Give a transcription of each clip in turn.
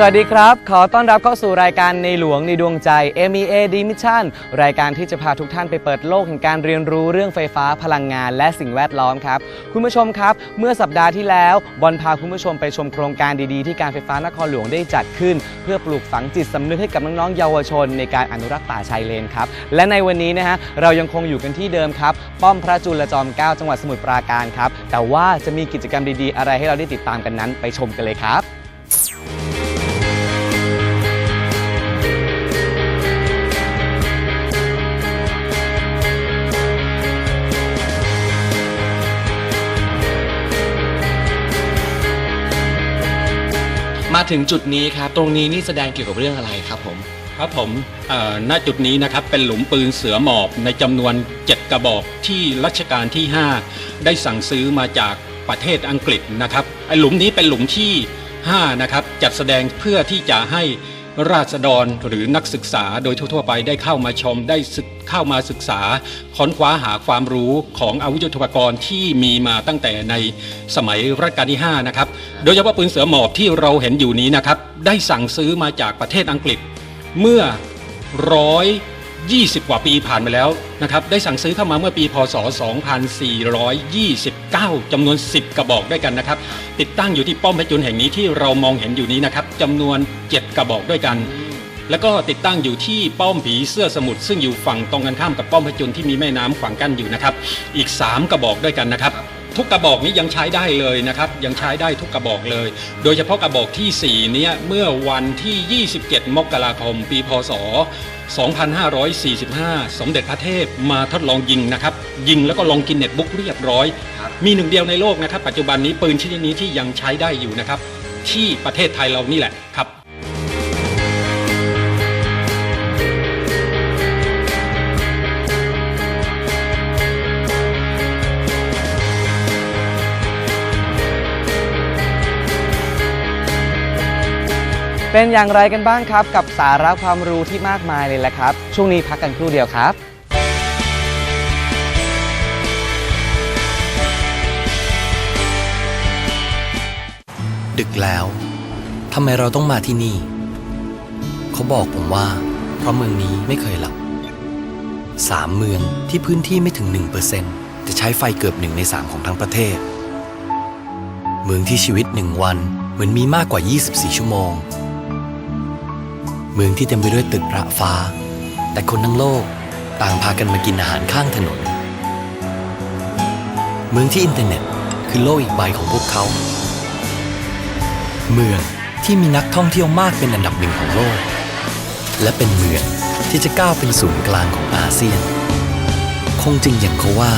สวัสดีครับ ขอต้อนรับเข้าสู่รายการในหลวงในดวงใจ MEA D Mission รายการที่จะพาทุกท่านไปเปิดโลกแห่งการเรียนรู้เรื่องไฟฟ้าพลังงานและสิ่งแวดล้อมครับ คุณผู้ชมครับ เมื่อสัปดาห์ที่แล้วบอลพาคุณผู้ชมไปชมโครงการดีๆ ที่การไฟฟ้านครหลวงได้จัดขึ้น เพื่อปลูกฝังจิตสำนึกให้กับน้องๆเยาวชน ในการอนุรักษ์ป่าชายเลนครับ และในวันนี้นะฮะเรายังคงอยู่กันที่เดิมครับ ป้อมพระจุลจอมเกล้าจังหวัดสมุทรปราการครับ แต่ว่าจะมีกิจกรรมดีๆ อะไรให้เราได้ติดตามกันนั้น ไปชมกันเลยครับ มาถึงจุดนี้ครับตรงนี้นี่แสดงเกี่ยวกับเรื่องอะไรครับผม ครับผมเอ่อณจุดนี้นะครับเป็นหลุมปืนเสือหมอบในจำนวน 7 กระบอกที่รัชกาลที่ 5 ได้สั่งซื้อมาจากประเทศอังกฤษนะครับไอหลุมนี้เป็นหลุมที่ 5 นะครับ จัดแสดงเพื่อที่จะให้ราษฎรหรือนักศึกษาโดยทั่วๆไปได้เข้ามาชมได้ศึก เข้ามาศึกษาค้นคว้าหาความรู้ของอาวุธยุทโธปกรณ์ที่มีมาตั้งแต่ในสมัยรัชกาลที่5นะครับโดยเฉพาะปืนเสือหมอบที่เราเห็นอยู่นี้นะครับได้สั่งซื้อมาจากประเทศอังกฤษ เมื่อ120 กว่าปีผ่านไปแล้วนะครับ ได้สั่งซื้อเข้ามาเมื่อปี พศ 2429 จำนวน 10 กระบอกด้วยกันนะครับ ติดตั้งอยู่ที่ป้อมพรจุลแห่งนี้ที่เรามองเห็นอยู่นี้นะครับจำนวน 7 กระบอกด้วยกัน แล้วก็ติดตั้งอยู่ที่ป้อมผีเสื้อสมุทรซึ่งอยู่ฝั่งตรงกันข้ามกับป้อมพระจุลที่มีแม่น้ำขวางกั้นอยู่นะครับ อีก 3 กระบอกด้วยกันนะครับ ทุกกระบอกนี้ยังใช้ได้เลยนะครับ ยังใช้ได้ทุกกระบอกเลย โดยเฉพาะกระบอกทีสี่4เนี้ยเมื่อวันที่ 27 มกราคม ปีพศ2545 สมเด็จพระเทพมาทดลองยิงนะครับ ยิงแล้วก็ลงกินเน็ตบุ๊กเรียบร้อย มีหนึ่งเดียวในโลกนะครับ ปัจจุบันนี้ปืนชนิดนี้ที่ยังใช้ได้อยู่นะครับ ที่ประเทศไทยเรานี่แหละครับ เป็นอย่างไรกันบ้างครับ กับสาระความรู้ที่มากมายเลยแหละครับ ช่วงนี้พักกันครู่เดียวครับ ดึกแล้วทำไมเราต้องมาที่นี่ เขาบอกผมว่า เพราะเมืองนี้ไม่เคยหลับสามเมืองที่พื้นที่ไม่ถึง 1%จะใช้ไฟเกือบหนึ่งในสามของทั้งประเทศ เมืองที่ชีวิตหนึ่งวันเหมือนมีมากกว่า 24 ชั่วโมง มืองที่เต็มไปด้วยตึกระฟ้า แต่คนทั้งโลกต่างพากันมากินอาหารข้างถนน เมืองที่อินเทอร์เน็ตคือโลกอีกใบของพวกเขา เมืองที่มีนักท่องเที่ยวมากเป็นอันดับหนึ่งของโลก และเป็นเมืองที่จะก้าวเป็นศูนย์กลางของอาเซียน คงจริงอย่างเขาว่า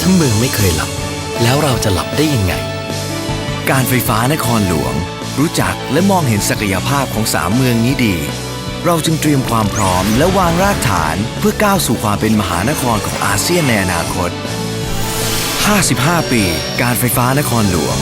ถ้าเมืองไม่เคยหลับ แล้วเราจะหลับได้ยังไง การไฟฟ้านครหลวง รู้จักและมองเห็นศักยภาพของสามเมืองนี้ดี เราจึงเตรียมความพร้อมและวางรากฐานเพื่อก้าวสู่ความเป็นมหานครของอาเซียนในอนาคต 55 ปี การไฟฟ้านครหลวง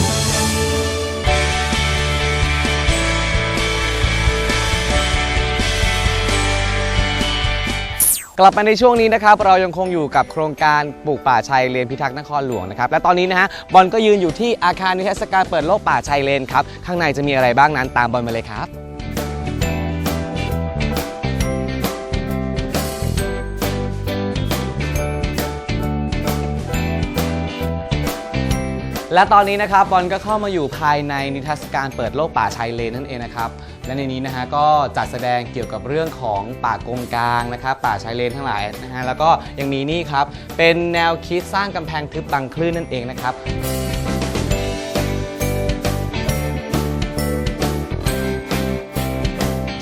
กลับมาในช่วงนี้นะครับ เรายังคงอยู่กับโครงการปลูกป่าชายเลนพิทักษ์นครหลวงนะครับ และตอนนี้นะฮะบอลก็ยืนอยู่ที่อาคารนิทรรศการเปิดโลกป่าชายเลนครับ ข้างในจะมีอะไรบ้างนั้นตามบอลมาเลยครับ และตอนนี้นะครับบอลก็เข้ามาอยู่ภายในนิทรรศการเปิดโลกป่าชายเลนนั่นเองนะครับและในนี้นะฮะก็จัดแสดงเกี่ยวกับเรื่องของป่ากงกลางนะครับป่าชายเลนทั้งหลายนะฮะแล้วก็ยังมีนี่ครับเป็นแนวคิดสร้างกำแพงทึบบังคลื่นนั่นเองนะครับ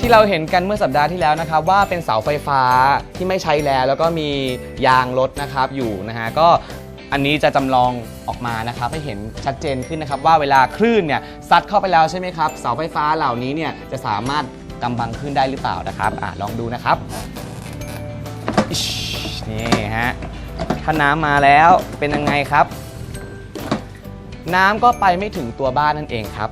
ที่เราเห็นกันเมื่อสัปดาห์ที่แล้วนะครับว่าเป็นเสาไฟฟ้าที่ไม่ใช้แล้ว แล้วก็มียางรถนะครับอยู่นะฮะก็ อันนี้จะจำลองออกมานะครับให้เห็นชัดเจนขึ้นนะครับว่าเวลาคลื่นเนี่ยซัดเข้าไปแล้วใช่ไหมครับเสาไฟฟ้าเหล่านี้เนี่ยจะสามารถกำบังขึ้นได้หรือเปล่านะครับอะลองดูนะครับอิชนี่ฮะถ้าน้ำมาแล้วเป็นยังไงครับ น้ำก็ไปไม่ถึงตัวบ้านนั่นเองครับ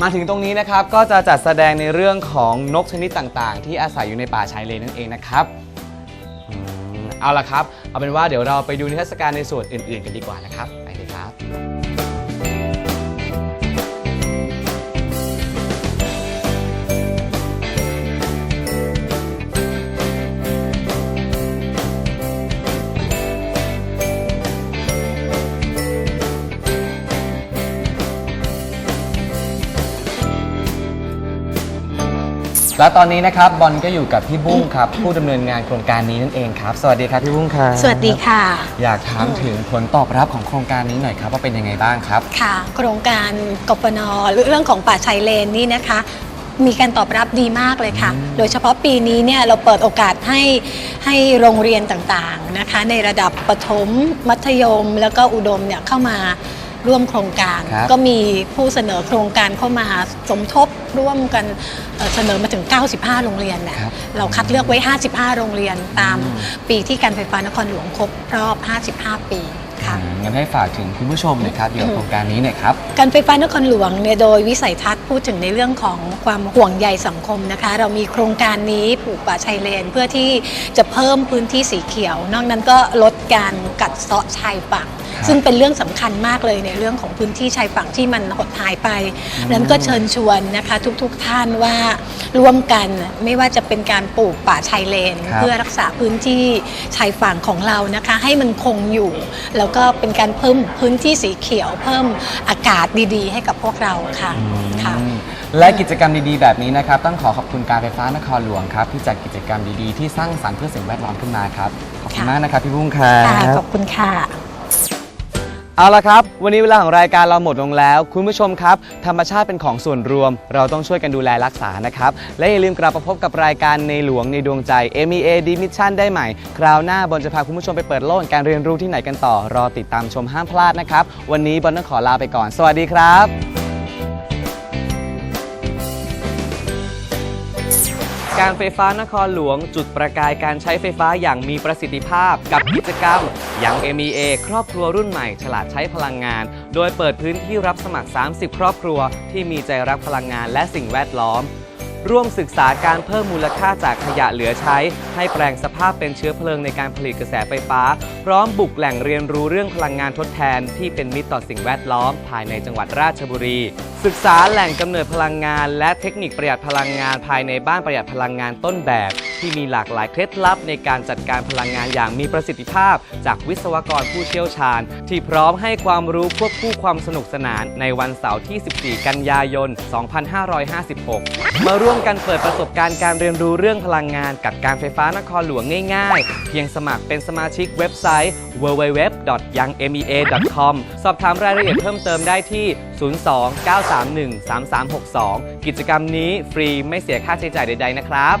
มาถึงตรงนี้นะครับก็จะจัดแสดงในเรื่องของนกชนิดต่างๆ ที่อาศัยอยู่ในป่าชายเลนนั่นเองนะครับเอาละครับ เอาเป็นว่าเดี๋ยวเราไปดูนิทรรศการในส่วนอื่น ๆ กันดีกว่านะครับ และตอนนี้นะครับบอลก็อยู่กับพี่บุ้งครับ ผู้ดำเนินงานโครงการนี้นั่นเองครับ สวัสดีครับพี่บุ้งครับสวัสดีค่ะ อยากถามถึงผลตอบรับของโครงการนี้หน่อยครับ ว่าเป็นยังไงบ้างครับ ค่ะ โครงการกปนหรือเรื่องของป่าชายเลนนี่นะคะ มีการตอบรับดีมากเลยค่ะ โดยเฉพาะปีนี้เนี่ยเราเปิดโอกาสให้ให้โรงเรียนต่างๆนะคะ ในระดับประถมมัธยม แล้วก็อุดมเนี่ยเข้ามา ร่วมโครงการ ครับ ก็มีผู้เสนอโครงการเข้ามาสมทบร่วมกันเอ่อเสนอมาถึง 95 โรงเรียนเนี่ยครับเราคัดเลือกไว้ 55 โรงเรียนตามปีที่การไฟฟ้านครหลวงครบรอบ 55 ปีค่ะ อืมงั้นให้ฝากถึงคุณผู้ชมหน่อยครับเกี่ยวกับโครงการนี้หน่อยครับ การไฟฟ้านครหลวงเนี่ยโดยวิสัยทัศน์พูดถึงในเรื่องของความห่วงใยสังคมนะคะ เรามีโครงการนี้ปลูกป่าชายเลน เพื่อที่จะเพิ่มพื้นที่สีเขียว นอกนั้นก็ลดการกัดเซาะชายฝั่งครับ ซึ่งเป็นเรื่องสำคัญมากเลยในเรื่องของพื้นที่ชายฝั่งที่มันหดหายไปนั้นก็เชิญชวนนะคะทุกๆท่านว่าร่วมกันไม่ว่าจะเป็นการปลูกป่าชายเลนครับเพื่อรักษาพื้นที่ชายฝั่งของเรานะคะ ให้มันคงอยู่ แล้วก็เป็นการเพิ่มพื้นที่สีเขียว เพิ่มอากาศดีๆ ให้กับพวกเราค่ะค่ะอืมและกิจกรรมดีๆ แบบนี้นะครับ ต้องขอขอบคุณการไฟฟ้านครหลวงครับ ที่จัดกิจกรรมดีๆ ที่สร้างสรรค์เพื่อสิ่งแวดล้อมขึ้นมาครับ ขอบคุณค่ะมากนะครับพี่บุ้งครัค่ะบขอบคุณค่ะ เอาละครับ วันนี้เวลาของรายการเราหมดลงแล้ว คุณผู้ชมครับ ธรรมชาติเป็นของส่วนรวม เราต้องช่วยกันดูแลรักษานะครับ และอย่าลืมกลับมาพบกับรายการในหลวงในดวงใจ MEA D Mission ได้ใหม่ คราวหน้าบอลจะพาคุณผู้ชมไปเปิดโลกการเรียนรู้ที่ไหนกันต่อ รอติดตามชมห้ามพลาดนะครับ วันนี้บอลต้องขอลาไปก่อน สวัสดีครับ การไฟฟ้านครหลวง จุดประกายการใช้ไฟฟ้าอย่างมีประสิทธิภาพ กับกิจกรรมยัง MEA ครอบครัวรุ่นใหม่ ฉลาดใช้พลังงาน โดยเปิดพื้นที่รับสมัคร 30 ครอบครัว ที่มีใจรักพลังงานและสิ่งแวดล้อม ร่วมศึกษาการเพิ่มมูลค่าจากขยะเหลือใช้ ให้แปลงสภาพเป็นเชื้อเพลิงในการผลิตกระแสไฟฟ้า พร้อมบุกแหล่งเรียนรู้เรื่องพลังงานทดแทน ที่เป็นมิตรต่อสิ่งแวดล้อม ภายในจังหวัดราชบุรี ศึกษาแหล่งกำเนิดพลังงาน และเทคนิคประหยัดพลังงาน ภายในบ้านประหยัดพลังงานต้นแบบ ที่มีหลากหลายเคล็ดลับในการจัดการพลังงานอย่างมีประสิทธิภาพ จากวิศวกรผู้เชี่ยวชาญ ที่พร้อมให้ความรู้ควบคู่ความสนุกสนาน ในวันเสาร์ที่ 14 กันยายน 2556 มาร่ววมกันเปิดประสบการณ์การเรียนรู้เรื่องพลังงานกับการไฟฟ้านครหลวงง่ายๆ เพียงสมัครเป็นสมาชิกเว็บไซต์ www.yangmea.com สอบถามรายละเอียดเพิ่มเติมได้ที่ 02-931-3362 กิจกรรมนี้ฟรีไม่เสียค่าใช้จ่ายใดๆนะครับ